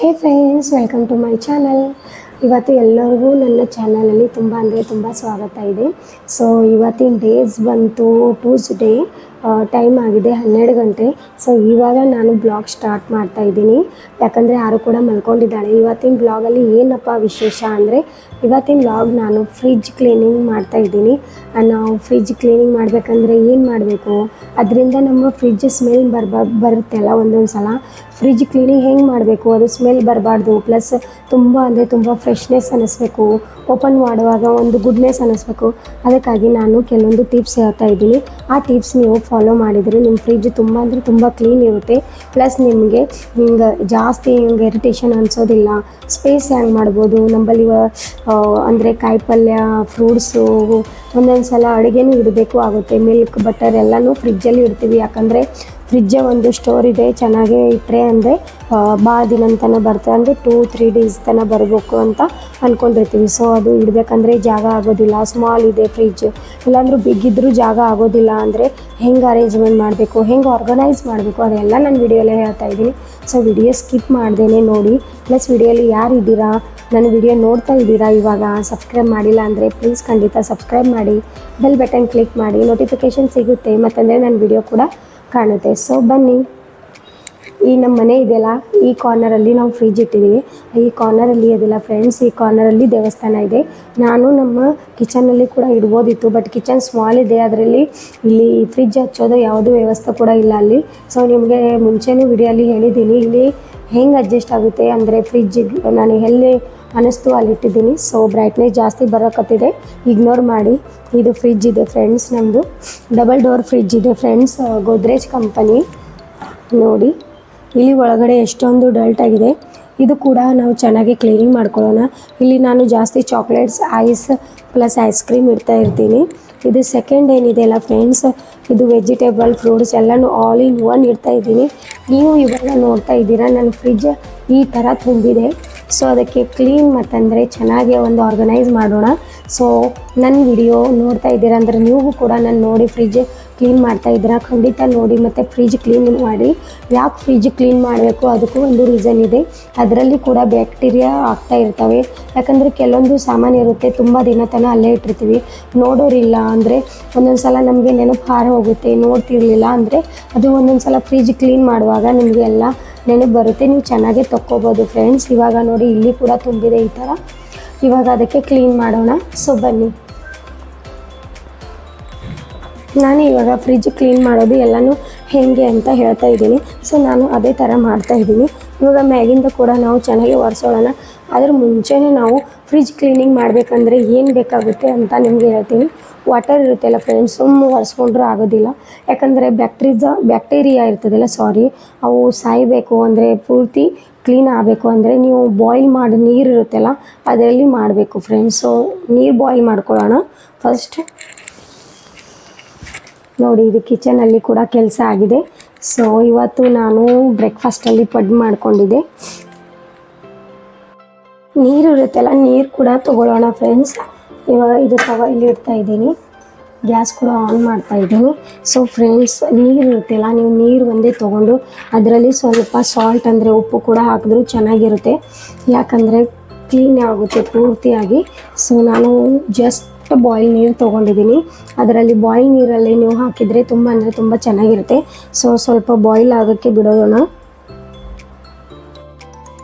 Hey friends welcome to my channel ಇವತ್ತು ಎಲ್ಲರಿಗೂ ನನ್ನ ಚಾನಲಲ್ಲಿ ತುಂಬ ಅಂದರೆ ತುಂಬ ಸ್ವಾಗತ ಇದೆ. ಸೊ ಇವತ್ತಿನ ಡೇಸ್ ಬಂತು ಟ್ಯೂಸ್ಡೇ ಟೈಮ್ ಆಗಿದೆ ಹನ್ನೆರಡು ಗಂಟೆ. ಸೊ ಇವಾಗ ನಾನು ಬ್ಲಾಗ್ ಸ್ಟಾರ್ಟ್ ಮಾಡ್ತಾ ಇದ್ದೀನಿ. ಯಾಕಂದರೆ ಯಾರು ಕೂಡ ಮಲ್ಕೊಂಡಿದ್ದಾಳೆ. ಇವತ್ತಿನ ಬ್ಲಾಗಲ್ಲಿ ಏನಪ್ಪ ವಿಶೇಷ ಅಂದರೆ, ಇವತ್ತಿನ ಬ್ಲಾಗ್ ನಾನು ಫ್ರಿಜ್ ಕ್ಲೀನಿಂಗ್ ಮಾಡ್ತಾ ಇದ್ದೀನಿ. ನಾವು ಫ್ರಿಜ್ ಕ್ಲೀನಿಂಗ್ ಮಾಡಬೇಕಂದ್ರೆ ಏನು ಮಾಡಬೇಕು? ಅದರಿಂದ ನಮ್ಮ ಫ್ರಿಜ್ ಸ್ಮೆಲ್ ಬರ್ಬ ಬರುತ್ತಲ್ಲ ಒಂದೊಂದು ಸಲ. ಫ್ರಿಜ್ ಕ್ಲೀನಿಂಗ್ ಹೆಂಗೆ ಮಾಡಬೇಕು? ಅದು ಸ್ಮೆಲ್ ಬರಬಾರ್ದು. ಪ್ಲಸ್ ತುಂಬ ಅಂದರೆ ತುಂಬ ಫ್ರೆಶ್ನೆಸ್ ಅನ್ನಿಸ್ಬೇಕು ಓಪನ್ ಮಾಡುವಾಗ ಒಂದು ಗುಡ್ನೆಸ್ ಅನ್ನಿಸ್ಬೇಕು ಅದಕ್ಕಾಗಿ ನಾನು ಕೆಲವೊಂದು ಟಿಪ್ಸ್ ಹೇಳ್ತಾ ಇದ್ದೀನಿ. ಆ ಟಿಪ್ಸ್ ನೀವು ಫಾಲೋ ಮಾಡಿದರೆ ನಿಮ್ಮ ಫ್ರಿಜ್ ತುಂಬ ಅಂದರೆ ತುಂಬ ಕ್ಲೀನ್ ಇರುತ್ತೆ. ಪ್ಲಸ್ ನಿಮಗೆ ಹಿಂಗೆ ಜಾಸ್ತಿ ಹಿಂಗೆ ಇರಿಟೇಷನ್ ಅನಿಸೋದಿಲ್ಲ. ಸ್ಪೇಸ್ ಹ್ಯಾಂಗ್ ಮಾಡ್ಬೋದು. ನಂಬಲ್ಲಿ ಅಂದರೆ ಕಾಯಿಪಲ್ಯ ಫ್ರೂಟ್ಸು ಒಂದೊಂದು ಸಲ ಅಡುಗೆನೂ ಇಡಬೇಕು ಆಗುತ್ತೆ. ಮಿಲ್ಕ್ ಬಟರ್ ಎಲ್ಲನೂ ಫ್ರಿಜ್ಜಲ್ಲಿ ಇಡ್ತೀವಿ. ಯಾಕಂದರೆ ಫ್ರಿಜ್ಜೇ ಒಂದು ಸ್ಟೋರ್ ಇದೆ, ಚೆನ್ನಾಗೆ ಇಟ್ಟರೆ ಅಂದರೆ ಭಾಳ ದಿನ ತನಕ ಬರ್ತದೆ ಅಂದರೆ ಟೂ ತ್ರೀ ಡೇಸ್ ತನಕ ಬರಬೇಕು ಅಂತ ಅಂದ್ಕೊಂಡಿರ್ತೀವಿ ಸೊ ಅದು ಇಡಬೇಕಂದ್ರೆ ಜಾಗ ಆಗೋದಿಲ್ಲ ಸ್ಮಾಲ್ ಇದೆ ಫ್ರಿಜ್ ಇಲ್ಲಾಂದ್ರೂ ಬಿಗ್ ಇದ್ರೂ ಜಾಗ ಆಗೋದಿಲ್ಲ ಅಂದರೆ ಹೆಂಗೆ ಅರೇಂಜ್ಮೆಂಟ್ ಮಾಡಬೇಕು, ಹೆಂಗೆ ಆರ್ಗನೈಸ್ ಮಾಡಬೇಕು, ಅದೆಲ್ಲ ನಾನು ವಿಡಿಯೋಲ್ಲೇ ಹೇಳ್ತಾ ಇದ್ದೀನಿ. ಸೊ ವಿಡಿಯೋ ಸ್ಕಿಪ್ ಮಾಡ್ದೇನೆ ನೋಡಿ. ಪ್ಲಸ್ ವಿಡಿಯೋಲಿ ಯಾರು ಇದ್ದೀರಾ? ನನ್ನ ವಿಡಿಯೋ ನೋಡ್ತಾ ಇದ್ದೀರಾ ಇವಾಗ? ಸಬ್ಸ್ಕ್ರೈಬ್ ಮಾಡಿಲ್ಲ ಅಂದರೆ ಪ್ಲೀಸ್ ಖಂಡಿತ ಸಬ್ಸ್ಕ್ರೈಬ್ ಮಾಡಿ. ಬೆಲ್ ಬಟನ್ ಕ್ಲಿಕ್ ಮಾಡಿ. ನೋಟಿಫಿಕೇಷನ್ ಸಿಗುತ್ತೆ, ಮತ್ತಂದರೆ ನನ್ನ ವಿಡಿಯೋ ಕೂಡ ಕಾಣುತ್ತೆ. ಸೊ ಬನ್ನಿ. ಈ ನಮ್ಮ ಮನೆ ಇದೆಯಲ್ಲ, ಈ ಕಾರ್ನರಲ್ಲಿ ನಾವು ಫ್ರಿಜ್ ಇಟ್ಟಿದ್ದೀವಿ. ಈ ಕಾರ್ನರಲ್ಲಿ ಅದೆಲ್ಲ ಫ್ರೆಂಡ್ಸ್ ಈ ಕಾರ್ನರಲ್ಲಿ ದೇವಸ್ಥಾನ ಇದೆ. ನಾನು ನಮ್ಮ ಕಿಚನಲ್ಲಿ ಕೂಡ ಇಡ್ಬೋದಿತ್ತು ಬಟ್ ಕಿಚನ್ ಸ್ಮಾಲ್ ಇದೆ. ಅದರಲ್ಲಿ ಇಲ್ಲಿ ಫ್ರಿಜ್ ಹಚ್ಚೋದು ಯಾವುದೂ ವ್ಯವಸ್ಥೆ ಕೂಡ ಇಲ್ಲ ಅಲ್ಲಿ. ಸೊ ನಿಮಗೆ ಮುಂಚೆನೂ ವಿಡಿಯೋಲಿ ಹೇಳಿದ್ದೀನಿ. ಇಲ್ಲಿ ಹೆಂಗೆ ಅಡ್ಜಸ್ಟ್ ಆಗುತ್ತೆ ಅಂದರೆ ಫ್ರಿಜ್ ನಾನು ಎಲ್ಲಿ ಅನ್ನಿಸ್ತು ಅಲ್ಲಿಟ್ಟಿದ್ದೀನಿ ಸೊ ಬ್ರೈಟ್ನೆಸ್ ಜಾಸ್ತಿ ಬರೋಕತ್ತಿದೆ. ಇಗ್ನೋರ್ ಮಾಡಿ. ಇದು ಫ್ರಿಜ್ ಇದೆ ಫ್ರೆಂಡ್ಸ್ ನಮ್ಮದು ಡಬಲ್ ಡೋರ್ ಫ್ರಿಜ್ ಇದೆ ಫ್ರೆಂಡ್ಸ್ ಗೋದ್ರೇಜ್ ಕಂಪನಿ ನೋಡಿ. ಇಲ್ಲಿ ಒಳಗಡೆ ಎಷ್ಟೊಂದು ಡಲ್ಟ್ ಆಗಿದೆ. ಇದು ಕೂಡ ನಾವು ಚೆನ್ನಾಗಿ ಕ್ಲೀನಿಂಗ್ ಮಾಡ್ಕೊಳ್ಳೋಣ. ಇಲ್ಲಿ ನಾನು ಜಾಸ್ತಿ chocolates ice plus ice cream ಇಡ್ತಾ ಇರ್ತೀನಿ. ಇದು ಸೆಕೆಂಡ್ ಏನಿದೆಯಲ್ಲ ಫ್ರೆಂಡ್ಸ್ ಇದು ವೆಜಿಟೇಬಲ್ ಫ್ರೂಟ್ಸ್ ಎಲ್ಲನೂ ಆಲ್ ಇನ್ ಒನ್ ಇಡ್ತಾ ಇದ್ದೀನಿ. ನೀವು ಇವಾಗ ನೋಡ್ತಾ ಇದ್ದೀರಾ? ನನ್ನ ಫ್ರಿಜ್ ಈ ಥರ ತುಂಬಿದೆ. ಸೊ ಅದಕ್ಕೆ ಕ್ಲೀನ್ ಮತ್ತಂದರೆ ಚೆನ್ನಾಗಿ ಒಂದು ಆರ್ಗನೈಸ್ ಮಾಡೋಣ. ಸೊ ನನ್ನ ವಿಡಿಯೋ ನೋಡ್ತಾ ಇದ್ದೀರಾ ಅಂದರೆ ನೀವು ಕೂಡ ನಾನು ನೋಡಿ ಫ್ರಿಜ್ ಕ್ಲೀನ್ ಮಾಡ್ತಾ ಇದ್ದೀರಾ? ಖಂಡಿತ ನೋಡಿ ಮತ್ತು ಫ್ರಿಜ್ ಕ್ಲೀನ್ ಮಾಡಿ. ಯಾಕೆ ಫ್ರಿಜ್ ಕ್ಲೀನ್ ಮಾಡಬೇಕು? ಅದಕ್ಕೂ ಒಂದು ರೀಸನ್ ಇದೆ. ಅದರಲ್ಲಿ ಕೂಡ ಬ್ಯಾಕ್ಟೀರಿಯಾ ಆಗ್ತಾ ಇರ್ತವೆ. ಯಾಕಂದರೆ ಕೆಲವೊಂದು ಸಾಮಾನು ಇರುತ್ತೆ, ತುಂಬ ದಿನ ತನಕ ಅಲ್ಲೇ ಇಟ್ಟಿರ್ತೀವಿ. ನೋಡೋರಿಲ್ಲ ಅಂದರೆ ಒಂದೊಂದು ಸಲ ನಮಗೆ ನೆನಪು ಹಾರ ಹೋಗುತ್ತೆ, ನೋಡ್ತಿರ್ಲಿಲ್ಲ ಅಂದರೆ ಅದು ಒಂದೊಂದು ಸಲ ಫ್ರಿಜ್ ಕ್ಲೀನ್ ಮಾಡುವಾಗ ನಿಮಗೆ ಎಲ್ಲ ನೆನಪು ಬರುತ್ತೆ. ನೀವು ಚೆನ್ನಾಗೇ ತಕ್ಕೋಬೋದು ಫ್ರೆಂಡ್ಸ್ ಇವಾಗ ನೋಡಿ, ಇಲ್ಲಿ ಕೂಡ ತುಂಬಿದೆ ಈ ಥರ ಇವಾಗ ಅದಕ್ಕೆ ಕ್ಲೀನ್ ಮಾಡೋಣ. ಸೊ ಬನ್ನಿ. ನಾನು ಇವಾಗ ಫ್ರಿಜ್ ಕ್ಲೀನ್ ಮಾಡೋದು ಎಲ್ಲನೂ ಹೇಗೆ ಅಂತ ಹೇಳ್ತಾ ಇದ್ದೀನಿ. ಸೊ ನಾನು ಅದೇ ಥರ ಮಾಡ್ತಾ ಇದ್ದೀನಿ. ಇವಾಗ ಮ್ಯಾಗಿಂದ ಕೂಡ ನಾವು ಚೆನ್ನಾಗಿ ಒರೆಸೋಣ ಅದ್ರ ಮುಂಚೆನೇ ನಾವು ಫ್ರಿಜ್ ಕ್ಲೀನಿಂಗ್ ಮಾಡಬೇಕಂದ್ರೆ ಏನು ಬೇಕಾಗುತ್ತೆ ಅಂತ ನಿಮಗೆ ಹೇಳ್ತೀನಿ. ವಾಟರ್ ಇರುತ್ತಲ್ಲ ಫ್ರೆಂಡ್ಸ್ ಸುಮ್ಮನೆ ಒರೆಸ್ಕೊಂಡ್ರೂ ಆಗೋದಿಲ್ಲ. ಯಾಕಂದರೆ ಬ್ಯಾಕ್ಟ್ರೀಜ ಬ್ಯಾಕ್ಟೀರಿಯಾ ಇರ್ತದಲ್ಲ ಸಾರಿ ಅವು ಸಾಯಬೇಕು ಅಂದರೆ ಪೂರ್ತಿ ಕ್ಲೀನ್ ಆಗಬೇಕು ಅಂದರೆ ನೀವು ಬಾಯ್ಲ್ ಮಾಡಿ, ನೀರು ಇರುತ್ತಲ್ಲ, ಅದರಲ್ಲಿ ಮಾಡಬೇಕು ಫ್ರೆಂಡ್ಸ್ ಸೊ ನೀರು ಬಾಯ್ಲ್ ಮಾಡ್ಕೊಳ್ಳೋಣ. ಫಸ್ಟ್ ನೋಡಿ, ಇದು ಕಿಚನಲ್ಲಿ ಕೂಡ ಕೆಲಸ ಆಗಿದೆ. ಸೊ ಇವತ್ತು ನಾನು ಬ್ರೇಕ್ಫಾಸ್ಟಲ್ಲಿ ಪಡ್ ಮಾಡಿಕೊಂಡಿದ್ದೆ. ನೀರು ಇರುತ್ತಲ್ಲ, ನೀರು ಕೂಡ ತಗೊಳ್ಳೋಣ ಫ್ರೆಂಡ್ಸ್ ಇವಾಗ ಇದು ತವ ಇಲ್ಲಿ ಇಡ್ತಾ ಇದ್ದೀನಿ. ಗ್ಯಾಸ್ ಕೂಡ ಆನ್ ಮಾಡ್ತಾ ಇದ್ದೀನಿ. ಸೊ ಫ್ರೆಂಡ್ಸ್ ನೀರು ಇರುತ್ತಲ್ಲ, ನೀವು ನೀರು ಒಂದೇ ತೊಗೊಂಡು ಅದರಲ್ಲಿ ಸ್ವಲ್ಪ ಸಾಲ್ಟ್ ಅಂದರೆ ಉಪ್ಪು ಕೂಡ ಹಾಕಿದ್ರೂ ಚೆನ್ನಾಗಿರುತ್ತೆ. ಯಾಕಂದರೆ ಕ್ಲೀನ್ ಆಗುತ್ತೆ, ಪೂರ್ತಿಯಾಗಿ. ಸೊ ನಾನು ಜಸ್ಟ್ ಬಾಯ್ಲ್ ನೀರು ತೊಗೊಂಡಿದ್ದೀನಿ. ಅದರಲ್ಲಿ ಬಾಯ್ಲ್ ನೀರಲ್ಲಿ ನೀವು ಹಾಕಿದರೆ ತುಂಬ ಅಂದರೆ ತುಂಬ ಚೆನ್ನಾಗಿರುತ್ತೆ. ಸೊ ಸ್ವಲ್ಪ ಬಾಯ್ಲ್ ಆಗೋಕ್ಕೆ ಬಿಡೋಣ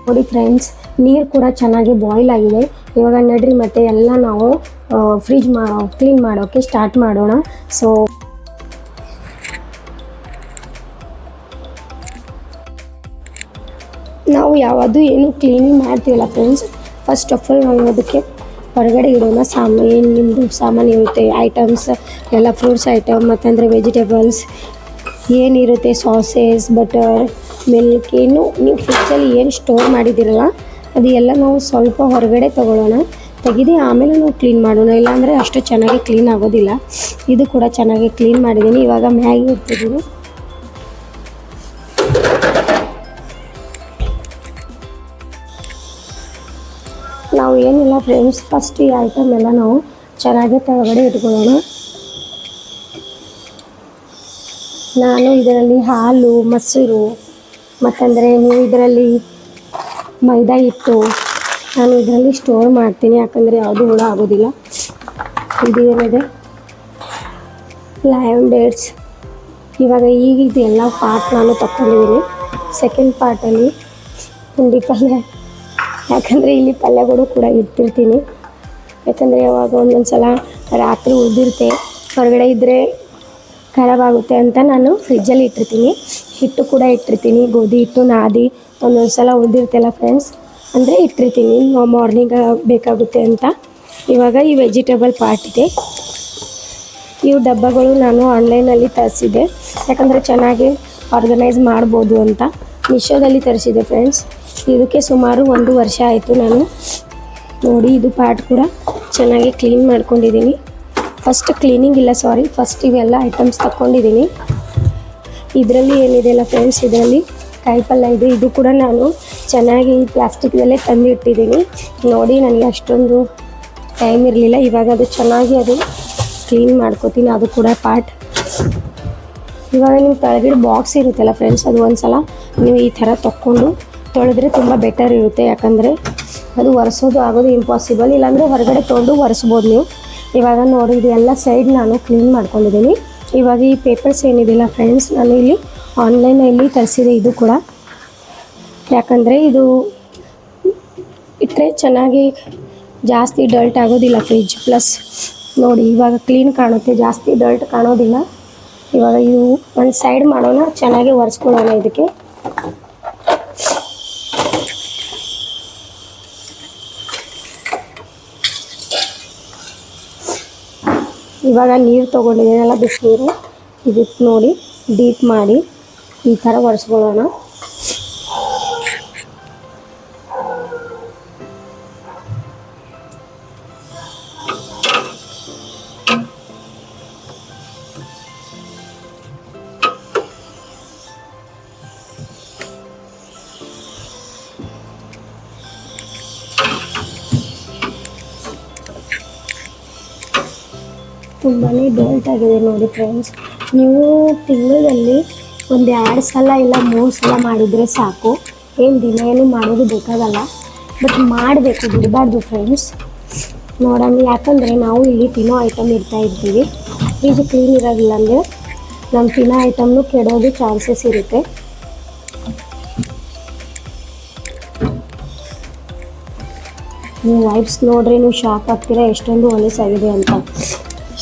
ನೋಡಿ ಫ್ರೆಂಡ್ಸ್ ನೀರು ಕೂಡ ಚೆನ್ನಾಗಿ ಬಾಯ್ಲ್ ಆಗಿದೆ. ಇವಾಗ ನಡ್ರಿ ಮತ್ತೆ ಎಲ್ಲ ನಾವು ಫ್ರಿಜ್ ಮಾ ಕ್ಲೀನ್ ಮಾಡೋಕ್ಕೆ ಸ್ಟಾರ್ಟ್ ಮಾಡೋಣ. ಸೊ ನಾವು ಯಾವುದು ಏನು ಕ್ಲೀನಿಂಗ್ ಮಾಡ್ತೀವಲ್ಲ ಫ್ರೆಂಡ್ಸ್ ಫಸ್ಟ್ ಆಫ್ ಆಲ್ ನಾವು ಅದಕ್ಕೆ ಹೊರಗಡೆ ಇಡೋಣ ಸಾಮಾನು ಏನು ನಿಮ್ಮದು ಸಾಮಾನು ಇರುತ್ತೆ ಐಟಮ್ಸ್ ಎಲ್ಲ ಫ್ರೂಟ್ಸ್ ಐಟಮ್ ಮತ್ತಂದರೆ ವೆಜಿಟೇಬಲ್ಸ್ ಏನಿರುತ್ತೆ ಸಾಸೇಸ್ ಬಟರ್ ಮಿಲ್ಕ್ ಏನು ನೀವು ಫ್ರಿಜ್ಜಲ್ಲಿ ಏನು ಸ್ಟೋರ್ ಮಾಡಿದ್ದೀರಲ್ಲ ಅದು ಎಲ್ಲ ನಾವು ಸ್ವಲ್ಪ ಹೊರಗಡೆ ತಗೊಳ್ಳೋಣ. ತೆಗೆದು ಆಮೇಲೆ ನಾವು ಕ್ಲೀನ್ ಮಾಡೋಣ. ಇಲ್ಲಾಂದರೆ ಅಷ್ಟು ಚೆನ್ನಾಗಿ ಕ್ಲೀನ್ ಆಗೋದಿಲ್ಲ. ಇದು ಕೂಡ ಚೆನ್ನಾಗಿ ಕ್ಲೀನ್ ಮಾಡಿದ್ದೀನಿ. ಇವಾಗ ಮ್ಯಾಗಿ ಇಟ್ಟಿದ್ದೀನಿ ನಾವು ಏನಿಲ್ಲ ಫ್ರೆಂಡ್ಸ್ ಫಸ್ಟ್ ಈ ಐಟಮ್ ಎಲ್ಲ ನಾವು ಚೆನ್ನಾಗಿ ಕೆಳಗಡೆ ಇಟ್ಕೊಳ್ಳೋಣ. ನಾನು ಇದರಲ್ಲಿ ಹಾಲು, ಮೊಸರು, ಮತ್ತಂದರೆ ನೀವು ಇದರಲ್ಲಿ ಮೈದಾ ಹಿಟ್ಟು ನಾನು ಇದರಲ್ಲಿ ಸ್ಟೋರ್ ಮಾಡ್ತೀನಿ, ಯಾಕಂದರೆ ಯಾವುದು ಹುಳ ಆಗೋದಿಲ್ಲ. ಇದು ಏನಿದೆ? ಲಯನ್ ಡೇಟ್ಸ್ ಇವಾಗ ಈಗ ಇದೆಲ್ಲ ಪಾರ್ಟ್ ನಾನು ತಗೊಂಡಿದ್ದೀನಿ ಸೆಕೆಂಡ್ ಪಾರ್ಟಲ್ಲಿ ಪುಂಡಿ ಪಲ್ಯ. ಯಾಕಂದರೆ ಇಲ್ಲಿ ಪಲ್ಯಗಳು ಕೂಡ ಇಟ್ಟಿರ್ತೀನಿ. ಯಾಕಂದರೆ ಯಾವಾಗ ಒಂದೊಂದು ಸಲ ರಾತ್ರಿ ಉಳಿದಿರುತ್ತೆ, ಹೊರಗಡೆ ಇದ್ದರೆ ಖರಾಬಾಗುತ್ತೆ ಅಂತ ನಾನು ಫ್ರಿಜ್ಜಲ್ಲಿ ಇಟ್ಟಿರ್ತೀನಿ. ಹಿಟ್ಟು ಕೂಡ ಇಟ್ಟಿರ್ತೀನಿ, ಗೋಧಿ ಹಿಟ್ಟು, ನಾದಿ ಒಂದೊಂದು ಸಲ ಉಳಿದಿರ್ತಿಲ್ಲ ಫ್ರೆಂಡ್ಸ್ ಅಂದರೆ ಇಟ್ಟಿರ್ತೀನಿ ಮಾರ್ನಿಂಗ್ ಬೇಕಾಗುತ್ತೆ ಅಂತ. ಇವಾಗ ಈ ವೆಜಿಟೇಬಲ್ ಪಾರ್ಟ್ ಇದೆ. ಇವು ಡಬ್ಬಗಳು ನಾನು ಆನ್ಲೈನಲ್ಲಿ ತರಿಸಿದೆ ಯಾಕಂದರೆ ಚೆನ್ನಾಗಿ ಆರ್ಗನೈಸ್ ಮಾಡ್ಬೋದು ಅಂತ. ಮಿಶೋದಲ್ಲಿ ತರಿಸಿದೆ ಫ್ರೆಂಡ್ಸ್ ಇದಕ್ಕೆ ಸುಮಾರು ಒಂದು ವರ್ಷ ಆಯಿತು ನಾನು. ನೋಡಿ, ಇದು ಪಾರ್ಟ್ ಕೂಡ ಚೆನ್ನಾಗಿ ಕ್ಲೀನ್ ಮಾಡ್ಕೊಂಡಿದ್ದೀನಿ. ಫಸ್ಟ್ ಕ್ಲೀನಿಂಗ್ ಇಲ್ಲ ಸಾರಿ ಫಸ್ಟ್ ಇವೆಲ್ಲ ಐಟಮ್ಸ್ ತಗೊಂಡಿದ್ದೀನಿ ಇದರಲ್ಲಿ ಏನಿದೆಯಲ್ಲ ಫ್ರೆಂಡ್ಸ್ ಇದರಲ್ಲಿ? ಕಾಯಿಪಲ್ಯ ಇದೆ. ಇದು ಕೂಡ ನಾನು ಚೆನ್ನಾಗಿ ಪ್ಲಾಸ್ಟಿಕ್ದಲ್ಲೇ ತಂದು ಇಟ್ಟಿದ್ದೀನಿ. ನೋಡಿ, ನನಗೆ ಅಷ್ಟೊಂದು ಟೈಮ್ ಇರಲಿಲ್ಲ. ಇವಾಗ ಅದು ಚೆನ್ನಾಗಿ ಅದು ಕ್ಲೀನ್ ಮಾಡ್ಕೋತೀನಿ. ಅದು ಕೂಡ ಪಾರ್ಟ್ ಇವಾಗ ನಿಮ್ಮ ಕೆಳಗಡೆ ಬಾಕ್ಸ್ ಇರುತ್ತಲ್ಲ ಫ್ರೆಂಡ್ಸ್ ಅದು ಒಂದು ಸಲ ನೀವು ಈ ಥರ ತೊಕ್ಕೊಂಡು ತೊಳೆದ್ರೆ ತುಂಬ ಬೆಟರ್ ಇರುತ್ತೆ. ಯಾಕಂದರೆ ಅದು ಒರೆಸೋದು ಆಗೋದು ಇಂಪಾಸಿಬಲ್ ಇಲ್ಲಾಂದರೆ ಹೊರಗಡೆ ತೊಗೊಂಡು ಒರೆಸ್ಬೋದು ನೀವು. ಇವಾಗ ನೋಡಿ ಎಲ್ಲ ಸೈಡ್ ನಾನು ಕ್ಲೀನ್ ಮಾಡ್ಕೊಂಡಿದ್ದೀನಿ. ಇವಾಗ ಈ ಪೇಪರ್ಸ್ ಏನಿದೆಯಲ್ಲ ಫ್ರೆಂಡ್ಸ್ ನಾನು ಇಲ್ಲಿ ಆನ್ಲೈನಲ್ಲಿ ತರಿಸಿದೆ ಇದು ಕೂಡ. ಯಾಕಂದರೆ ಇದು ಇಟ್ಟರೆ ಚೆನ್ನಾಗಿ ಜಾಸ್ತಿ ಡಲ್ಟ್ ಆಗೋದಿಲ್ಲ ಫ್ರಿಜ್ ಪ್ಲಸ್ ನೋಡಿ, ಇವಾಗ ಕ್ಲೀನ್ ಕಾಣುತ್ತೆ, ಜಾಸ್ತಿ ಡಲ್ಟ್ ಕಾಣೋದಿಲ್ಲ. ಇವಾಗ ಇವು ಒಂದು ಸೈಡ್ ಮಾಡೋಣ, ಚೆನ್ನಾಗಿ ಒರೆಸ್ಕೊಳ್ಳೋಣ ಇದಕ್ಕೆ. ಇವಾಗ ನೀರು ತೊಗೊಂಡಿದ್ದೀನಲ್ಲ ಬಿಸಿನೀರು? ಇದಕ್ಕೆ ನೋಡಿ ಡೀಪ್ ಮಾಡಿ. ಈ ಥರ ಒರೆಸ್ಕೊಳ್ಳೋಣ. ತುಂಬಾ ಡಲ್ಟ್ ಆಗಿದೆ ನೋಡಿ ಫ್ರೆಂಡ್ಸ್ ನೀವು ತಿಂಗಳಲ್ಲಿ ಒಂದು ಎರಡು ಸಲ ಇಲ್ಲ ಮೂರು ಸಲ ಮಾಡಿದರೆ ಸಾಕು. ಏನು ದಿನ ಏನು ಮಾಡೋದು ಬೇಕಾಗಲ್ಲ. ಬಟ್ ಮಾಡಬೇಕು, ಬಿಡಬಾರ್ದು ಫ್ರೆಂಡ್ಸ್ ನೋಡೋಣ, ಯಾಕಂದರೆ ನಾವು ಇಲ್ಲಿ ತಿನ್ನೋ ಐಟಮ್ ಇರ್ತಾ ಇರ್ತೀವಿ. ಫ್ರಿಜ್ ಕ್ಲೀನ್ ಇರೋದಿಲ್ಲ ಅಂದರೆ ನಮ್ಮ ತಿನ್ನೋ ಐಟಮ್ನು ಕೆಡೋದು ಚಾನ್ಸಸ್ ಇರುತ್ತೆ. ನೀವು ವೈಫ್ಸ್ ನೋಡ್ರಿ, ನೀವು ಶಾಕ್ ಆಗ್ತೀರಾ, ಎಷ್ಟೊಂದು ಹೊಲಸಾಗಿದೆ ಅಂತ.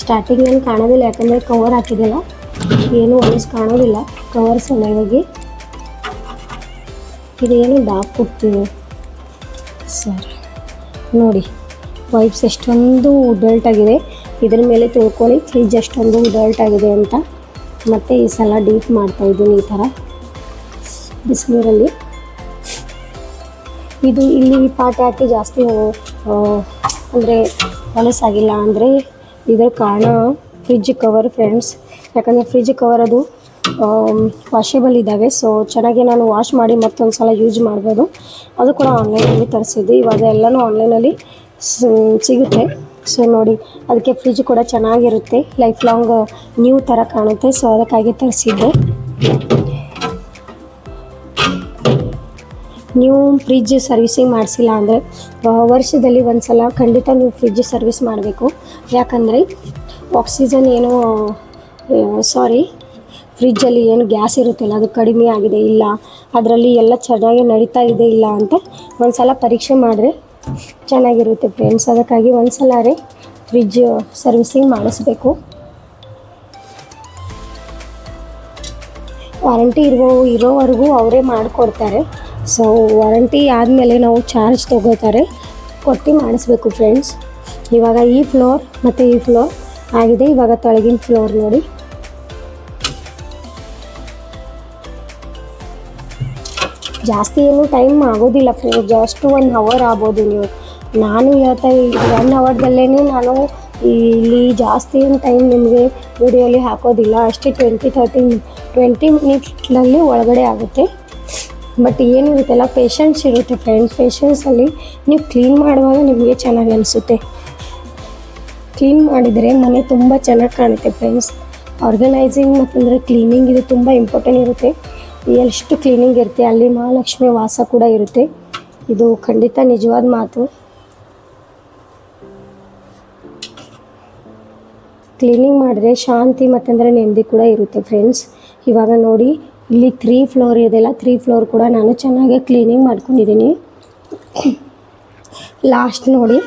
ಸ್ಟಾರ್ಟಿಂಗ್ ಏನು ಕಾಣೋದಿಲ್ಲ, ಯಾಕಂದರೆ ಕವರ್ ಹಾಕಿದಿಲ್ಲ. ಏನು ಹೊಲಸು ಕಾಣೋದಿಲ್ಲ. ಕವರ್ ಸಲುವಾಗಿ ಇದೇನು ಡಾಕ್ ಕೊಡ್ತೀವಿ ಸರ್. ನೋಡಿ, ವೈಪ್ಸ್ ಎಷ್ಟೊಂದು ಡಲ್ಟ್ ಆಗಿದೆ. ಇದ್ರ ಮೇಲೆ ತಿಳ್ಕೊಳ್ಳಿ, ಫ್ರಿಜ್ ಎಷ್ಟೊಂದು ಡಲ್ಟ್ ಆಗಿದೆ ಅಂತ. ಮತ್ತು ಈ ಸಲ ಡೀಪ್ ಮಾಡ್ತಾ ಇದ್ದೀನಿ ಈ ಥರ. ಬಿಸಿನೀರಲ್ಲಿ. ಇದು ಇಲ್ಲಿ ಪಾಟ್ ಯಾಕೆ ಜಾಸ್ತಿ ಅಂದರೆ ಹೊಲಸಾಗಿಲ್ಲ ಅಂದರೆ ಇದರ ಕಾರಣ, ಫ್ರಿಜ್ ಕವರ್ ಫ್ರೆಂಡ್ಸ್. ಯಾಕಂದರೆ ಫ್ರಿಜ್ ಕವರ್ ಅದು ವಾಷೇಬಲ್ ಇದ್ದಾವೆ ಸೊ ಚೆನ್ನಾಗಿ ನಾನು ವಾಶ್ ಮಾಡಿ ಮತ್ತೊಂದು ಸಲ ಯೂಸ್ ಮಾಡ್ಬೋದು. ಅದು ಕೂಡ ಆನ್ಲೈನಲ್ಲಿ ತರಿಸಿದ್ದು. ಇವಾಗ ಎಲ್ಲನೂ ಆನ್ಲೈನಲ್ಲಿ ಸಿಗುತ್ತೆ. ಸೊ ನೋಡಿ, ಅದಕ್ಕೆ ಫ್ರಿಜ್ ಕೂಡ ಚೆನ್ನಾಗಿರುತ್ತೆ. ಲೈಫ್ ಲಾಂಗ್ ನ್ಯೂ ಥರ ಕಾಣುತ್ತೆ. ಸೊ ಅದಕ್ಕಾಗಿ ತರಿಸಿದ್ದೆ. ನೀವು ಫ್ರಿಜ್ ಸರ್ವಿಸಿಂಗ್ ಮಾಡಿಸಿಲ್ಲ ಅಂದರೆ ವರ್ಷದಲ್ಲಿ ಒಂದು ಸಲ ಖಂಡಿತ ನೀವು ಫ್ರಿಜ್ ಸರ್ವಿಸ್ ಮಾಡಬೇಕು. ಯಾಕಂದರೆ ಆಕ್ಸಿಜನ್ ಏನು ಸಾರಿ ಫ್ರಿಜ್ಜಲ್ಲಿ ಏನು ಗ್ಯಾಸ್ ಇರುತ್ತಲ್ಲ, ಅದು ಕಡಿಮೆ ಆಗಿದೆ ಇಲ್ಲ, ಅದರಲ್ಲಿ ಎಲ್ಲ ಚೆನ್ನಾಗಿ ನಡೀತಾ ಇದೆ ಇಲ್ಲ ಅಂತ ಒಂದು ಸಲ ಪರೀಕ್ಷೆ ಮಾಡಿದ್ರೆ ಚೆನ್ನಾಗಿರುತ್ತೆ ಫ್ರೆಂಡ್ಸ್. ಅದಕ್ಕಾಗಿ ಒಂದು ಸಲ ರೀ ಫ್ರಿಜ್ ಸರ್ವಿಸಿಂಗ್ ಮಾಡಿಸ್ಬೇಕು. ವಾರಂಟಿ ಇರುವ, ಇರೋವರೆಗೂ ಅವರೇ ಮಾಡಿಕೊಡ್ತಾರೆ. ಸೊ ವಾರಂಟಿ ಆದಮೇಲೆ ನಾವು ಚಾರ್ಜ್ ತೊಗೋತಾರೆ. ಕೊಟ್ಟು ಮಾಡಿಸ್ಬೇಕು ಫ್ರೆಂಡ್ಸ್. ಇವಾಗ ಈ ಫ್ಲೋರ್ ಮತ್ತು ಈ ಫ್ಲೋರ್ ಆಗಿದೆ. ಇವಾಗ ತೆಳಗಿನ ಫ್ಲೋರ್ ನೋಡಿ. ಜಾಸ್ತಿ ಏನು ಟೈಮ್ ಆಗೋದಿಲ್ಲ ಫ್ರೆಂಡ್ಸ್ ಜಸ್ಟ್ ಒನ್ ಅವರ್ ಆಗ್ಬೋದು ನೀವು. ನಾನು ಹೇಳ್ತಾ ಒನ್ ಅವರ್ದಲ್ಲೇ ನಾನು ಇಲ್ಲಿ ಜಾಸ್ತಿ ಏನು ಟೈಮ್ ನಿಮಗೆ ವಿಡಿಯೋಲಿ ಹಾಕೋದಿಲ್ಲ. ಅಷ್ಟೇ ಟ್ವೆಂಟಿ ತರ್ಟಿ ಟ್ವೆಂಟಿ ಮಿನಿಟ್ಸ್ನಲ್ಲಿ ಒಳಗಡೆ ಆಗುತ್ತೆ. ಬಟ್ ಏನಿರುತ್ತಲ್ಲ ಪೇಷನ್ಸ್ ಇರುತ್ತೆ ಫ್ರೆಂಡ್ಸ್ ಪೇಷನ್ಸಲ್ಲಿ ನೀವು ಕ್ಲೀನ್ ಮಾಡುವಾಗ ನಿಮಗೆ ಚೆನ್ನಾಗಿ ಅನಿಸುತ್ತೆ. ಕ್ಲೀನ್ ಮಾಡಿದರೆ ಮನೆ ತುಂಬ ಚೆನ್ನಾಗಿ ಕಾಣುತ್ತೆ ಫ್ರೆಂಡ್ಸ್ ಆರ್ಗನೈಸಿಂಗ್ ಮತ್ತಂದರೆ ಕ್ಲೀನಿಂಗ್ ಇದು ತುಂಬ ಇಂಪಾರ್ಟೆಂಟ್ ಇರುತ್ತೆ. ಎಷ್ಟು ಕ್ಲೀನಿಂಗ್ ಇರುತ್ತೆ, ಅಲ್ಲಿ ಮಹಾಲಕ್ಷ್ಮಿ ವಾಸ ಕೂಡ ಇರುತ್ತೆ. ಇದು ಖಂಡಿತ ನಿಜವಾದ ಮಾತು. ಕ್ಲೀನಿಂಗ್ ಮಾಡಿದ್ರೆ ಶಾಂತಿ ಮತ್ತಂದರೆ ನೆಮ್ಮದಿ ಕೂಡ ಇರುತ್ತೆ ಫ್ರೆಂಡ್ಸ್. ಇವಾಗ ನೋಡಿ, ಇಲ್ಲಿ ತ್ರೀ ಫ್ಲೋರ್ ಇದೆಲ್ಲ ತ್ರೀ ಫ್ಲೋರ್ ಕೂಡ ನಾನು ಚೆನ್ನಾಗಿ ಕ್ಲೀನಿಂಗ್ ಮಾಡ್ಕೊಂಡಿದ್ದೀನಿ. ಲಾಸ್ಟ್ ನೋಡಿ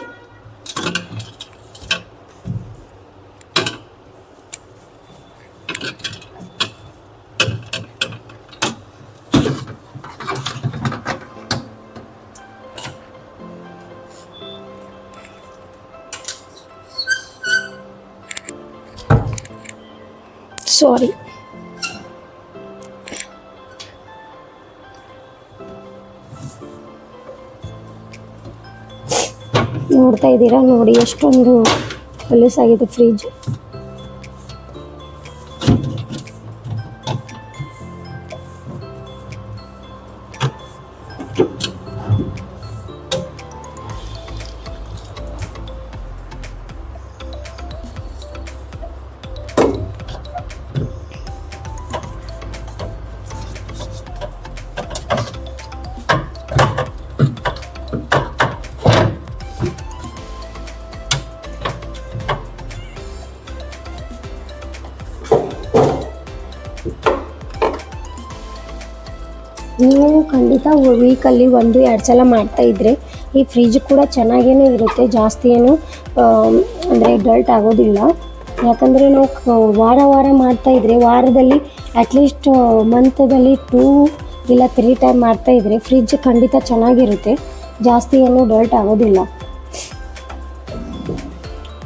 ಸಾರಿ ನೋಡ್ತಾ ಇದ್ದೀರಾ ನೋಡಿ ಎಷ್ಟೊಂದು ಹೊಲಸಾಗಿದೆ ಫ್ರಿಜ್ ಖಂಡಿತ ವೀಕಲ್ಲಿ ಒಂದು, ಎರಡು ಸಲ ಮಾಡ್ತಾ ಇದ್ದರೆ ಈ ಫ್ರಿಜ್ ಕೂಡ ಚೆನ್ನಾಗೇ ಇರುತ್ತೆ. ಜಾಸ್ತಿ ಏನು ಅಂದರೆ ಡಲ್ಟ್ ಆಗೋದಿಲ್ಲ. ಯಾಕಂದರೆ ನಾವು ವಾರ ವಾರ ಮಾಡ್ತಾ ಇದ್ದರೆ ವಾರದಲ್ಲಿ ಅಟ್ಲೀಸ್ಟ್ ಮಂತದಲ್ಲಿ ಟೂ ಇಲ್ಲ ತ್ರೀ ಟೈಮ್ ಮಾಡ್ತಾ ಇದ್ದರೆ ಫ್ರಿಜ್ ಖಂಡಿತ ಚೆನ್ನಾಗಿರುತ್ತೆ. ಜಾಸ್ತಿ ಏನು ಡಲ್ಟ್ ಆಗೋದಿಲ್ಲ.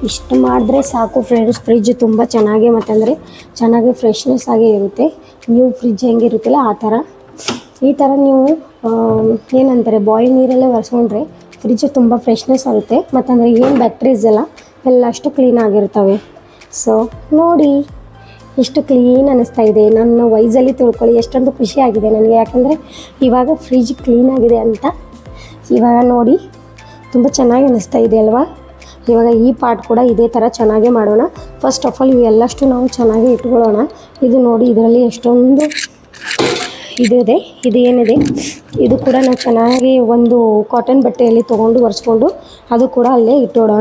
ಇಷ್ಟು ಮಾಡಿದ್ರೆ ಸಾಕು ಫ್ರೆಂಡ್ಸ್ ಫ್ರಿಜ್ ತುಂಬ ಚೆನ್ನಾಗಿ, ಮತ್ತಂದರೆ ಚೆನ್ನಾಗಿ ಫ್ರೆಶ್ನೆಸ್ ಆಗಿ ಇರುತ್ತೆ. ನ್ಯೂ ಫ್ರಿಜ್ ಹೆಂಗಿರುತ್ತಲ್ಲ, ಆ ಥರ. ಈ ಥರ ನೀವು ಏನಂತಾರೆ ಬಾಯ್ಲ್ ನೀರಲ್ಲೇ ಒರೆಸ್ಕೊಂಡ್ರೆ ಫ್ರಿಜ್ ತುಂಬ ಫ್ರೆಶ್ನೆಸ್ ಆಗುತ್ತೆ. ಮತ್ತಂದರೆ ಏನು ಬ್ಯಾಕ್ಟ್ರೀಸ್ ಎಲ್ಲ ಎಲ್ಲ ಅಷ್ಟು ಕ್ಲೀನ್ ಆಗಿರ್ತವೆ. ಸೊ ನೋಡಿ, ಎಷ್ಟು ಕ್ಲೀನ್ ಅನ್ನಿಸ್ತಾ ಇದೆ. ನನ್ನ ವಯಸ್ಸಲ್ಲಿ ತಿಳ್ಕೊಳ್ಳಿ, ಎಷ್ಟೊಂದು ಖುಷಿಯಾಗಿದೆ ನನಗೆ. ಯಾಕಂದರೆ ಇವಾಗ ಫ್ರಿಜ್ ಕ್ಲೀನ್ ಆಗಿದೆ ಅಂತ ಇವಾಗ ನೋಡಿ, ತುಂಬ ಚೆನ್ನಾಗಿ ಅನ್ನಿಸ್ತಾ ಇದೆ ಅಲ್ವಾ? ಇವಾಗ ಈ ಪಾರ್ಟ್ ಕೂಡ ಇದೇ ಥರ ಚೆನ್ನಾಗೇ ಮಾಡೋಣ. ಫಸ್ಟ್ ಆಫ್ ಆಲ್ ಇವೆಲ್ಲಷ್ಟು ನಾವು ಚೆನ್ನಾಗಿ ಇಟ್ಕೊಳ್ಳೋಣ. ಇದು ನೋಡಿ, ಇದರಲ್ಲಿ ಎಷ್ಟೊಂದು ಇದಿದೆ ಇದು ಏನಿದೆ? ಇದು ಕೂಡ ನಾವು ಚೆನ್ನಾಗಿ ಒಂದು ಕಾಟನ್ ಬಟ್ಟೆಯಲ್ಲಿ ತೊಗೊಂಡು ಒರೆಸ್ಕೊಂಡು ಅದು ಕೂಡ ಅಲ್ಲೇ ಇಟ್ಟೋಣ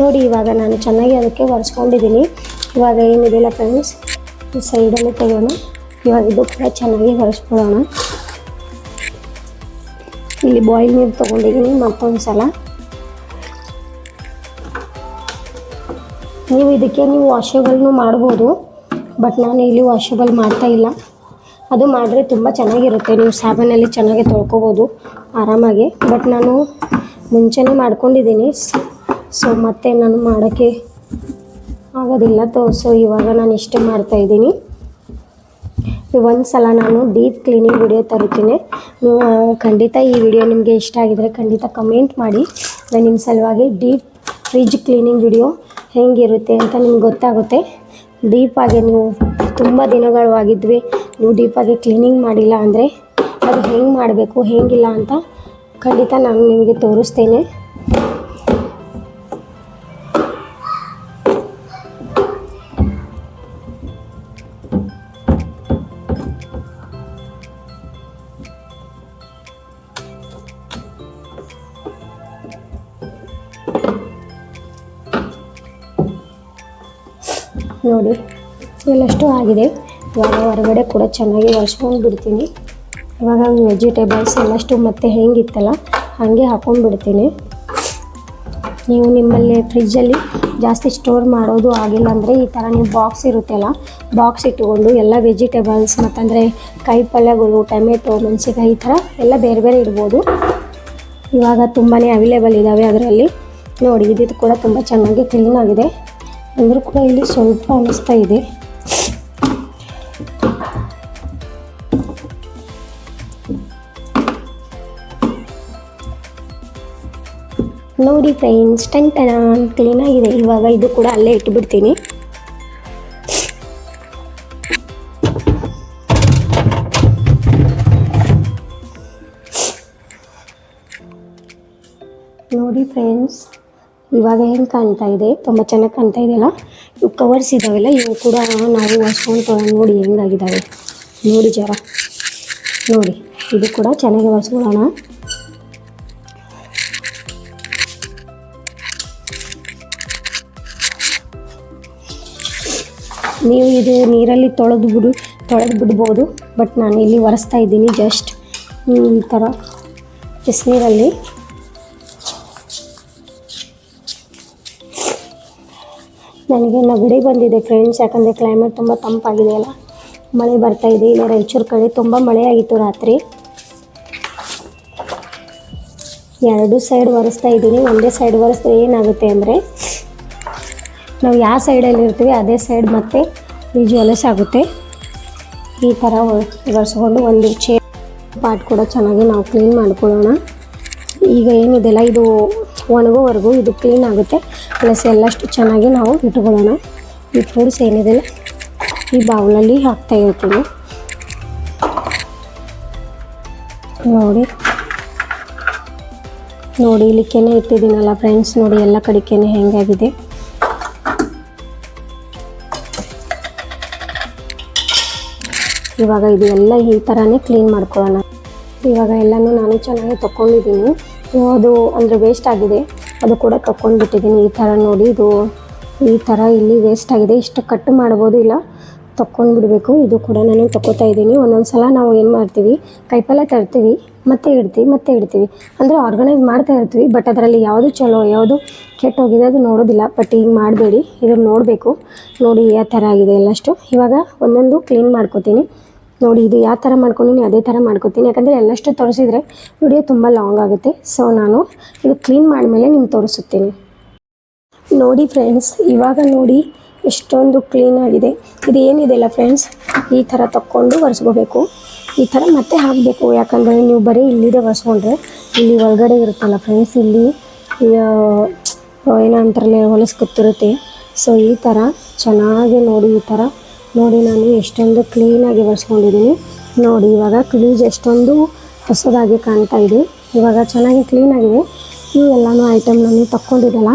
ನೋಡಿ, ಇವಾಗ ನಾನು ಚೆನ್ನಾಗಿ ಅದಕ್ಕೆ ಒರೆಸ್ಕೊಂಡಿದ್ದೀನಿ. ಇವಾಗ ಏನಿದೆಯಲ್ಲ ಫ್ರೆಂಡ್ಸ್ ಈ ಸೈಡಲ್ಲಿ ತೆಗೋಣ. ಇವಾಗ ಇದು ಕೂಡ ಚೆನ್ನಾಗಿ ಒರೆಸ್ಕೊಳ್ಳೋಣ. ಇಲ್ಲಿ ಬಾಯ್ಲ್ ನೀರು ತೊಗೊಂಡಿದ್ದೀನಿ ಮತ್ತೊಂದು ಸಲ ನೀವು ಇದಕ್ಕೆ ನೀವು ವಾಷೇಬಲ್ನು ಮಾಡ್ಬೋದು ಬಟ್ ನಾನು ಇಲ್ಲಿ ವಾಷೇಬಲ್ ಮಾಡ್ತಾ ಇಲ್ಲ. ಅದು ಮಾಡಿದ್ರೆ ತುಂಬ ಚೆನ್ನಾಗಿರುತ್ತೆ. ನೀವು ಸಾಬೂನಲ್ಲಿ ಚೆನ್ನಾಗಿ ತೊಳ್ಕೊಬೋದು, ಆರಾಮಾಗಿ. ಬಟ್ ನಾನು ಮುಂಚೆನೇ ಮಾಡ್ಕೊಂಡಿದ್ದೀನಿ. ಸೊ ಮತ್ತೆ ನಾನು ಮಾಡೋಕ್ಕೆ ಆಗೋದಿಲ್ಲ ತೋ. ಸೊ ಇವಾಗ ನಾನು ಇಷ್ಟೇ ಮಾಡ್ತಾಯಿದ್ದೀನಿ ಒಂದು ಸಲ ನಾನು ಡೀಪ್ ಕ್ಲೀನಿಂಗ್ ವಿಡಿಯೋ ತರುತ್ತೀನಿ. ನೀವು ಖಂಡಿತ ಈ ವಿಡಿಯೋ ನಿಮಗೆ ಇಷ್ಟ ಆಗಿದರೆ ಖಂಡಿತ ಕಮೆಂಟ್ ಮಾಡಿ. ನಾನು ನಿಮ್ಮ ಸಲುವಾಗಿ ಡೀಪ್ ಫ್ರಿಜ್ ಕ್ಲೀನಿಂಗ್ ವಿಡಿಯೋ ಹೆಂಗಿರುತ್ತೆ ಅಂತ ನಿಮ್ಗೆ ಗೊತ್ತಾಗುತ್ತೆ. ಡೀಪಾಗಿ ನೀವು ತುಂಬ ದಿನಗಳು ಆಗಿದ್ವಿ ನೀವು ಡೀಪಾಗಿ ಕ್ಲೀನಿಂಗ್ ಮಾಡಿಲ್ಲ ಅಂದರೆ ಅದು ಹೆಂಗೆ ಮಾಡಬೇಕು, ಹೇಗಿಲ್ಲ ಅಂತ ಖಂಡಿತ ನಾನು ನಿಮಗೆ ತೋರಿಸ್ತೇನೆ. ನೋಡಿ ಎಲ್ಲಷ್ಟು ಆಗಿದೆ. ಇವಾಗ ಹೊರಗಡೆ ಕೂಡ ಚೆನ್ನಾಗಿ ಒರೆಸ್ಕೊಂಡು ಬಿಡ್ತೀನಿ. ಇವಾಗ ವೆಜಿಟೇಬಲ್ಸ್ ಎಲ್ಲಷ್ಟು ಮತ್ತೆ ಹೆಂಗಿತ್ತಲ್ಲ, ಹಾಗೆ ಹಾಕ್ಕೊಂಡ್ಬಿಡ್ತೀನಿ ನೀವು ನಿಮ್ಮಲ್ಲಿ ಫ್ರಿಜ್ಜಲ್ಲಿ ಜಾಸ್ತಿ ಸ್ಟೋರ್ ಮಾಡೋದು ಆಗಿಲ್ಲ ಅಂದರೆ ಈ ಥರ ನೀವು ಬಾಕ್ಸ್ ಇರುತ್ತಲ್ಲ, ಬಾಕ್ಸ್ ಇಟ್ಟುಕೊಂಡು ಎಲ್ಲ ವೆಜಿಟೇಬಲ್ಸ್ ಮತ್ತಂದರೆ ಕಾಯಿ ಪಲ್ಯಗಳು ಟೊಮೆಟೊ, ಮೆಣಸಿನ್ಕಾಯಿ ಈ ಥರ ಎಲ್ಲ ಬೇರೆ ಬೇರೆ ಇರ್ಬೋದು ಇವಾಗ ತುಂಬಾ ಅವೈಲೇಬಲ್ ಇದ್ದಾವೆ ಅದರಲ್ಲಿ. ನೋಡಿ ಇದು ಕೂಡ ತುಂಬ ಚೆನ್ನಾಗಿ ಕ್ಲೀನ್ ಆಗಿದೆ. ಅಂದರೂ ಕೂಡ ಇಲ್ಲಿ ಸ್ವಲ್ಪ ಅನ್ನಿಸ್ತಾ ಇದೆ. ನೋಡಿ ಫ್ರೆಂಡ್ಸ್ ಟನ್ ಕ್ಲೀನಾಗಿದೆ ಇವಾಗ ಇದು ಕೂಡ ಅಲ್ಲೇ ಇಟ್ಬಿಡ್ತೀನಿ. ಇವಾಗ ಹೆಂಗೆ ಕಾಣ್ತಾ ಇದೆ? ತುಂಬ ಚೆನ್ನಾಗಿ ಕಾಣ್ತಾ ಇದೆಯಲ್ಲ? ಇವು ಕವರ್ಸ್ ಇದಾವೆಲ್ಲ, ಇವು ಕೂಡ ನಾವು ತೊಗೊಂಡು ನೋಡಿ ಹೆಂಗಾಗಿದ್ದಾವೆ ನೋಡಿ ಜರ. ನೋಡಿ, ಇದು ಕೂಡ ಚೆನ್ನಾಗಿ ಒರೆಸ್ಕೊಳ್ಳೋಣ. ನೀವು ಇದು ನೀರಲ್ಲಿ ತೊಳೆದು ಬಿಡು, ತೊಳೆದು ಬಿಡ್ಬೋದು, ಬಟ್ ನಾನು ಇಲ್ಲಿ ಒರೆಸ್ತಾ ಇದ್ದೀನಿ ಜಸ್ಟ್ ಈ ಥರ ಬಿಸಿನೀರಲ್ಲಿ. ನನಗೆ ನೆಗಡಿ ಬಂದಿದೆ ಫ್ರೆಂಡ್ಸ್ ಯಾಕಂದರೆ ಕ್ಲೈಮೇಟ್ ತುಂಬ ತಂಪಾಗಿದೆ ಅಲ್ಲ ಮಳೆ ಬರ್ತಾ ಇದೆ ಇಲ್ಲ ರಾಯಚೂರು ಕಡೆ ತುಂಬ ಮಳೆ ಆಗಿತ್ತು ರಾತ್ರಿ. ಎರಡು ಸೈಡ್ ಒರೆಸ್ತಾ ಇದ್ದೀನಿ. ಒಂದೇ ಸೈಡ್ ಒರೆಸಿದ್ರೆ ಏನಾಗುತ್ತೆ ಅಂದರೆ, ನಾವು ಯಾವ ಸೈಡಲ್ಲಿ ಇರ್ತೀವಿ, ಅದೇ ಸೈಡ್ ಮತ್ತೆ ವಿಜುವಲಸ್ ಆಗುತ್ತೆ. ಈ ಥರ ಒರೆಸ್ಕೊಂಡು ಒಂದು ಚೇ ಪಾಟ್ ಕೂಡ ಚೆನ್ನಾಗಿ ನಾವು ಕ್ಲೀನ್ ಮಾಡ್ಕೊಳ್ಳೋಣ. ಈಗ ಏನಿದೆಲ್ಲ ಇದು ಒಣಗೋವರೆಗೂ ಇದು ಕ್ಲೀನ್ ಆಗುತ್ತೆ. ಪ್ಲಸ್ ಎಲ್ಲಷ್ಟು ಚೆನ್ನಾಗಿ ನಾವು ಇಟ್ಕೊಳ್ಳೋಣ. ಈ ಫ್ರೂಟ್ಸ್ ಏನಿದೆ ಈ ಬಾವುಲಲ್ಲಿ ಹಾಕ್ತಾ ಇರ್ತೀನಿ. ನೋಡಿ. ನೋಡಿ, ಇಲ್ಲಿಕ್ಕೇನೆ ಇಟ್ಟಿದ್ದೀನಲ್ಲ ಫ್ರೆಂಡ್ಸ್ ನೋಡಿ, ಎಲ್ಲ ಕಡೆಕೇನೆ ಹೆಂಗಾಗಿದೆ. ಇವಾಗ ಇದು ಎಲ್ಲ ಈ ಥರನೇ ಕ್ಲೀನ್ ಮಾಡ್ಕೊಳ್ಳೋಣ. ಇವಾಗ ಎಲ್ಲನೂ ನಾನು ಚೆನ್ನಾಗಿ ತೊಗೊಂಡಿದ್ದೀನಿ. ಅದು ಅಂದರೆ ವೇಸ್ಟ್ ಆಗಿದೆ. ಅದು ಕೂಡ ತೊಗೊಂಡ್ಬಿಟ್ಟಿದ್ದೀನಿ ಈ ಥರ ನೋಡಿ, ಇದು ಈ ಥರ ಇಲ್ಲಿ ವೇಸ್ಟ್ ಆಗಿದೆ. ಇಷ್ಟು ಕಟ್ ಮಾಡ್ಬೋದು ಇಲ್ಲ. ತೊಗೊಂಡ್ಬಿಡ್ಬೇಕು ಇದು ಕೂಡ ನಾನು ತೊಗೋತಾ ಇದ್ದೀನಿ. ಒಂದೊಂದು ಸಲ ನಾವು ಏನು ಮಾಡ್ತೀವಿ? ಕೈಪಲ್ಲೆ ತರ್ತೀವಿ. ಮತ್ತೆ ಇಡ್ತೀವಿ ಮತ್ತೆ ಇಡ್ತೀವಿ. ಅಂದರೆ ಆರ್ಗನೈಸ್ ಮಾಡ್ತಾ ಇರ್ತೀವಿ ಬಟ್ ಅದರಲ್ಲಿ ಯಾವುದು ಚಲೋ, ಯಾವುದು ಕೆಟ್ಟೋಗಿದೆ ಅದು ನೋಡೋದಿಲ್ಲ. ಬಟ್ ಈಗ ಮಾಡಬೇಡಿ. ಇದನ್ನು ನೋಡಬೇಕು. ನೋಡಿ ಯಾವ ಥರ ಆಗಿದೆ ಎಲ್ಲಷ್ಟು. ಇವಾಗ ಒಂದೊಂದು ಕ್ಲೀನ್ ಮಾಡ್ಕೋತೀನಿ. ನೋಡಿ, ಇದು ಯಾವ ಥರ ಮಾಡ್ಕೊಂಡಿನಿ, ಅದೇ ಥರ ಮಾಡ್ಕೊತೀನಿ. ಯಾಕಂದರೆ ಎಲ್ಲಷ್ಟು ತೋರಿಸಿದ್ರೆ ವಿಡಿಯೋ ತುಂಬ ಲಾಂಗ್ ಆಗುತ್ತೆ. ಸೊ ನಾನು ಇದು ಕ್ಲೀನ್ ಮಾಡಿದ್ಮೇಲೆ ನಿಮ್ಗೆ ತೋರಿಸುತ್ತೀನಿ. ನೋಡಿ ಫ್ರೆಂಡ್ಸ್ ಇವಾಗ ನೋಡಿ ಎಷ್ಟೊಂದು ಕ್ಲೀನ್ ಆಗಿದೆ. ಇದು ಏನಿದೆಯಲ್ಲ ಫ್ರೆಂಡ್ಸ್ ಈ ಥರ ತಕ್ಕೊಂಡು ಒರೆಸ್ಕೋಬೇಕು. ಈ ಥರ ಮತ್ತೆ ಹಾಕಬೇಕು. ಯಾಕಂದರೆ ನೀವು ಬರೀ ಇಲ್ಲಿದೆ ಒರೆಸ್ಕೊಂಡ್ರೆ ಇಲ್ಲಿ ಒಳಗಡೆ ಇರುತ್ತಲ್ಲ ಫ್ರೆಂಡ್ಸ್ ಇಲ್ಲಿ ಏನೋ ಅಂತಾರಲ್ಲ ಹೊಲಸು ಕೂತಿರುತ್ತೆ ಸೊ ಈ ಥರ ಚೆನ್ನಾಗಿ ನೋಡಿ, ಈ ಥರ ನೋಡಿ ನಾನು ಎಷ್ಟೊಂದು ಕ್ಲೀನಾಗಿ ಒರೆಸ್ಕೊಂಡಿದ್ದೀನಿ. ನೋಡಿ, ಇವಾಗ ಕ್ಲೀಸ್ ಎಷ್ಟೊಂದು ಹೊಸದಾಗಿ ಕಾಣ್ತಾ ಇದೆ. ಇವಾಗ ಚೆನ್ನಾಗಿ ಕ್ಲೀನಾಗಿದೆ ಆಗಿದೆ. ಎಲ್ಲನೂ ಐಟಮ್ ನಾನು ತಕ್ಕೊಂಡಿದ್ದಲ್ಲ,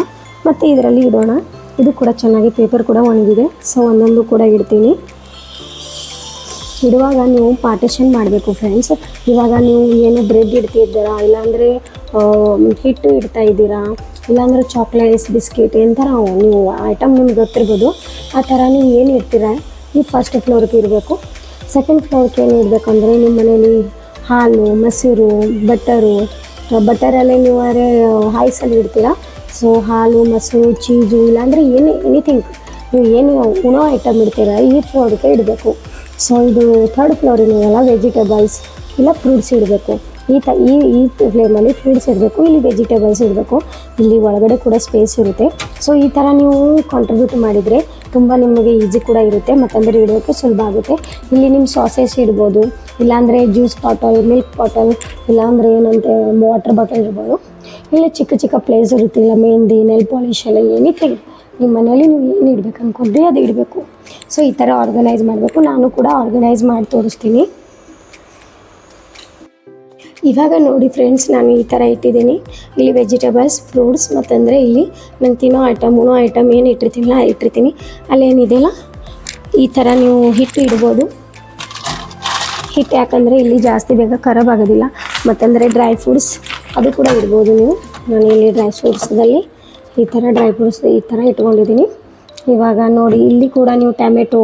ಮತ್ತು ಇದರಲ್ಲಿ ಇಡೋಣ. ಇದು ಕೂಡ ಚೆನ್ನಾಗಿ ಪೇಪರ್ ಕೂಡ ಒಣಗಿದೆ ಸೊ ಒಂದೊಂದು ಕೂಡ ಇಡ್ತೀನಿ. ಇಡುವಾಗ ನೀವು ಪಾರ್ಟಿಷನ್ ಮಾಡಬೇಕು ಫ್ರೆಂಡ್ಸ್ ಇವಾಗ ನೀವು ಏನು ಬ್ರೆಡ್ ಇಡ್ತಿದ್ದೀರಾ, ಇಲ್ಲಾಂದರೆ ಹಿಟ್ಟು ಇಡ್ತಾ ಇದ್ದೀರಾ, ಇಲ್ಲಾಂದರೆ ಚಾಕ್ಲೇಟ್ಸ್ ಬಿಸ್ಕೆಟ್ ಏನು ಥರ ನೀವು ಐಟಮ್ ನಿಮ್ಗೆ ಗೊತ್ತಿರ್ಬೋದು. ಆ ಥರ ನೀವು ಏನು ಇಡ್ತೀರಾ? ನೀವು ಫಸ್ಟ್ ಫ್ಲೋರ್ಗೆ ಇರಬೇಕು. ಸೆಕೆಂಡ್ ಫ್ಲೋರ್ಗೆ ಏನು ಇರಬೇಕಂದ್ರೆ ನಿಮ್ಮ ಮನೇಲಿ ಹಾಲು, ಮೊಸರು ಬಟರು ಬಟರಲ್ಲೇ ನೀವು ಅರೆ ಹಾಯ್ಸಲ್ಲಿ ಇಡ್ತೀರಾ. ಸೊ ಹಾಲು, ಮೊಸರು, ಚೀಸು, ಇಲ್ಲಾಂದರೆ ಏನು ಎನಿಥಿಂಗ್ ನೀವು ಏನು ಉಣೋ ಐಟಮ್ ಇಡ್ತೀರಾ, ಈ ಫ್ಲೋರ್ಗೆ ಇಡಬೇಕು. ಸೊ ಇದು ಥರ್ಡ್ ಫ್ಲೋರಿನಲ್ಲ ವೆಜಿಟೇಬಲ್ಸ್ ಇಲ್ಲ ಫ್ರೂಟ್ಸ್ ಇಡಬೇಕು. ಈ ತ, ಈ ಈ ಫ್ಲೇಮಲ್ಲಿ ಫ್ರೂಟ್ಸ್ ಇಡಬೇಕು, ಇಲ್ಲಿ ವೆಜಿಟೇಬಲ್ಸ್ ಇಡಬೇಕು. ಇಲ್ಲಿ ಒಳಗಡೆ ಕೂಡ ಸ್ಪೇಸ್ ಇರುತ್ತೆ. ಸೊ ಈ ಥರ ನೀವು ಕಾಂಟ್ರಿಬ್ಯೂಟ್ ಮಾಡಿದರೆ ತುಂಬ ನಿಮಗೆ ಈಸಿ ಕೂಡ ಇರುತ್ತೆ, ಮತ್ತಂದರೆ ಇಡೋಕ್ಕೆ ಸುಲಭ ಆಗುತ್ತೆ. ಇಲ್ಲಿ ನಿಮ್ಮ ಸಾಸೇಸ್ ಇಡ್ಬೋದು, ಇಲ್ಲಾಂದರೆ ಜ್ಯೂಸ್ ಬಾಟಲ್ ಮಿಲ್ಕ್ ಬಾಟಲ್ ಇಲ್ಲಾಂದರೆ ಏನಂತೆ ವಾಟರ್ ಬಾಟಲ್ ಇರ್ಬೋದು. ಇಲ್ಲ ಚಿಕ್ಕ ಚಿಕ್ಕ ಪ್ಲೇಸ್ ಇರುತ್ತೆ, ಇಲ್ಲ ಮೆಹಂದಿ ನೆಲ್ ಪಾಲಿಶ್ ಎಲ್ಲ ಎನಿಥಿಂಗ್ ನಿಮ್ಮ ಮನೇಲಿ ನೀವು ಏನು ಇಡ್ಬೇಕು ಅಂದ್ಕೊಂಡ್ರೆ ಅದು ಇಡಬೇಕು. ಸೊ ಈ ಥರ ಆರ್ಗನೈಸ್ ಮಾಡಬೇಕು. ನಾನು ಕೂಡ ಆರ್ಗನೈಸ್ ಮಾಡಿ ತೋರಿಸ್ತೀನಿ. ಇವಾಗ ನೋಡಿ ಫ್ರೆಂಡ್ಸ್ ನಾನು ಈ ಥರ ಇಟ್ಟಿದ್ದೀನಿ. ಇಲ್ಲಿ ವೆಜಿಟೇಬಲ್ಸ್ ಫ್ರೂಟ್ಸ್ ಮತ್ತಂದರೆ ಇಲ್ಲಿ ನಾನು ತಿನ್ನೋ ಐಟಮ್ ಉಣೋ ಐಟಮ್ ಏನು ಇಟ್ಟಿರ್ತೀನಲ್ಲ ಇಟ್ಟಿರ್ತೀನಿ. ಅಲ್ಲೇನಿದೆಯಲ್ಲ ಈ ಥರ ನೀವು ಹಿಟ್ಟು ಇಡ್ಬೋದು. ಹಿಟ್ಟು ಯಾಕಂದರೆ ಇಲ್ಲಿ ಜಾಸ್ತಿ ಬೇಗ ಖರಾಬ್ ಆಗೋದಿಲ್ಲ. ಮತ್ತಂದರೆ ಡ್ರೈ ಫ್ರೂಟ್ಸ್ ಅದು ಕೂಡ ಇಡ್ಬೋದು ನೀವು. ನಾನು ಇಲ್ಲಿ ಡ್ರೈ ಫ್ರೂಟ್ಸ್ದಲ್ಲಿ ಈ ಥರ ಡ್ರೈ ಫ್ರೂಟ್ಸ್ ಈ ಥರ ಇಟ್ಕೊಂಡಿದ್ದೀನಿ. ಇವಾಗ ನೋಡಿ, ಇಲ್ಲಿ ಕೂಡ ನೀವು ಟೊಮೆಟೊ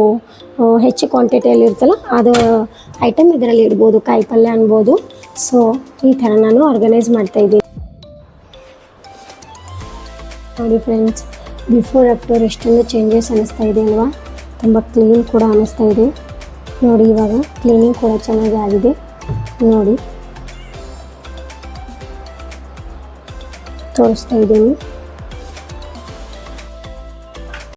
ಹೆಚ್ಚು ಕ್ವಾಂಟಿಟಿಯಲ್ಲಿ ಇರ್ತಲ್ಲ ಅದು ಐಟಮ್ ಇದರಲ್ಲಿ ಇಡ್ಬೋದು ಕಾಯಿ ಪಲ್ಯ ಅನ್ಬೋದು. ಸೊ ಈ ಥರ ನಾನು ಆರ್ಗನೈಸ್ ಮಾಡ್ತಾ ಇದ್ದೀನಿ. ನೋಡಿ ಫ್ರೆಂಡ್ಸ್ ಬಿಫೋರ್ ಆಫ್ಟರ್ ಎಷ್ಟೊಂದು ಚೇಂಜಸ್ ಅನ್ನಿಸ್ತಾ ಇದೆ ಅಲ್ವಾ? ತುಂಬ ಕ್ಲೀನ್ ಕೂಡ ಅನ್ನಿಸ್ತಾ ಇದೆ. ನೋಡಿ ಇವಾಗ ಕ್ಲೀನಿಂಗ್ ಕೂಡ ಚೆನ್ನಾಗಿ ಆಗಿದೆ. ನೋಡಿ. ತೋರಿಸ್ತಾ ಇದ್ದೀನಿ.